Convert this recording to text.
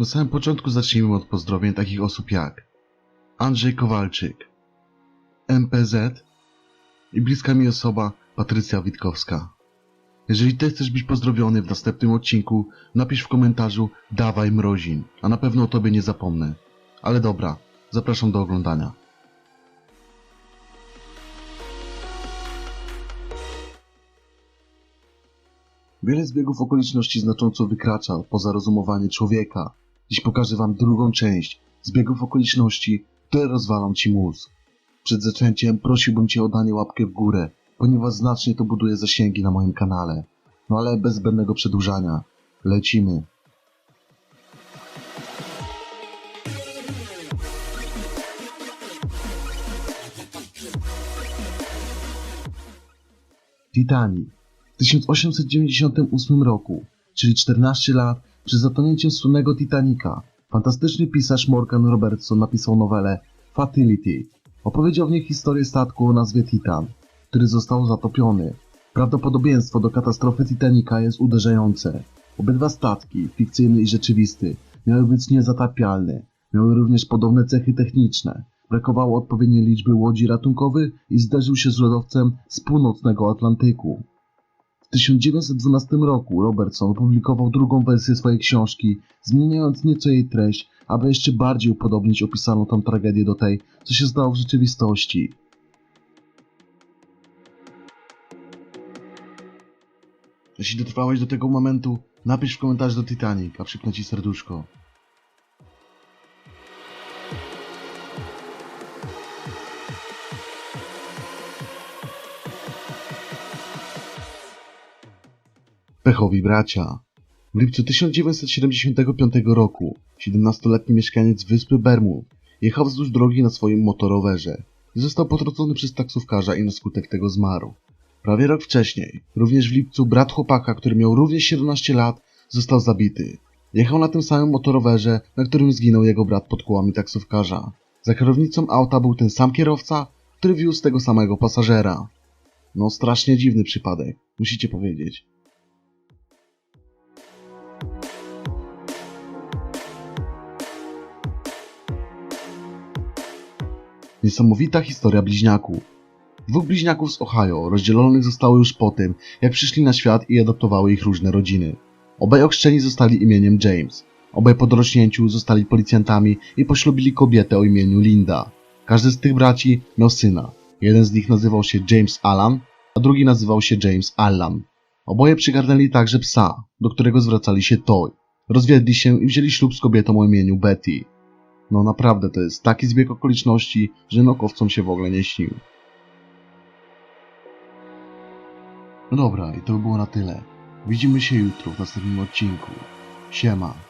Na samym początku zacznijmy od pozdrowień takich osób jak Andrzej Kowalczyk, MPZ i bliska mi osoba Patrycja Witkowska. Jeżeli ty chcesz być pozdrowiony w następnym odcinku, napisz w komentarzu dawaj mrozin, a na pewno o tobie nie zapomnę. Ale dobra, zapraszam do oglądania. Wiele zbiegów okoliczności znacząco wykracza poza rozumowanie człowieka. Dziś pokażę wam drugą część zbiegów okoliczności, które rozwalą ci mózg. Przed zaczęciem prosiłbym cię o danie łapkę w górę, ponieważ znacznie to buduje zasięgi na moim kanale. No ale bez zbędnego przedłużania. Lecimy. Titanic. W 1898 roku, czyli 14 lat przed zatonięciem słynnego Titanica, fantastyczny pisarz Morgan Robertson napisał nowelę Fatality. Opowiedział w niej historię statku o nazwie Titan, który został zatopiony. Prawdopodobieństwo do katastrofy Titanica jest uderzające. Obydwa statki, fikcyjny i rzeczywisty, miały być niezatapialne. Miały również podobne cechy techniczne. Brakowało odpowiedniej liczby łodzi ratunkowych i zderzył się z lodowcem z północnego Atlantyku. W 1912 roku Robertson opublikował drugą wersję swojej książki, zmieniając nieco jej treść, aby jeszcze bardziej upodobnić opisaną tam tragedię do tej, co się stało w rzeczywistości. Jeśli dotrwałeś do tego momentu, napisz w komentarzu do Titanic, a przypnę ci serduszko. Pechowi bracia. W lipcu 1975 roku 17-letni mieszkaniec wyspy Bermud jechał wzdłuż drogi na swoim motorowerze i został potrącony przez taksówkarza i na skutek tego zmarł. Prawie rok wcześniej, również w lipcu, brat chłopaka, który miał również 17 lat, został zabity. Jechał na tym samym motorowerze, na którym zginął jego brat pod kołami taksówkarza. Za kierownicą auta był ten sam kierowca, który wiózł tego samego pasażera. No strasznie dziwny przypadek, musicie powiedzieć. Niesamowita historia bliźniaków. Dwóch bliźniaków z Ohio rozdzielonych zostało już po tym, jak przyszli na świat i adoptowały ich różne rodziny. Obaj ochrzczeni zostali imieniem James. Obaj po dorośnięciu zostali policjantami i poślubili kobietę o imieniu Linda. Każdy z tych braci miał syna. Jeden z nich nazywał się James Alan, a drugi nazywał się James Allan. Oboje przygarnęli także psa, do którego zwracali się Toy. Rozwiedli się i wzięli ślub z kobietą o imieniu Betty. No naprawdę, to jest taki zbieg okoliczności, że naukowcom się w ogóle nie śnił. No dobra, i to by było na tyle. Widzimy się jutro w następnym odcinku. Siema.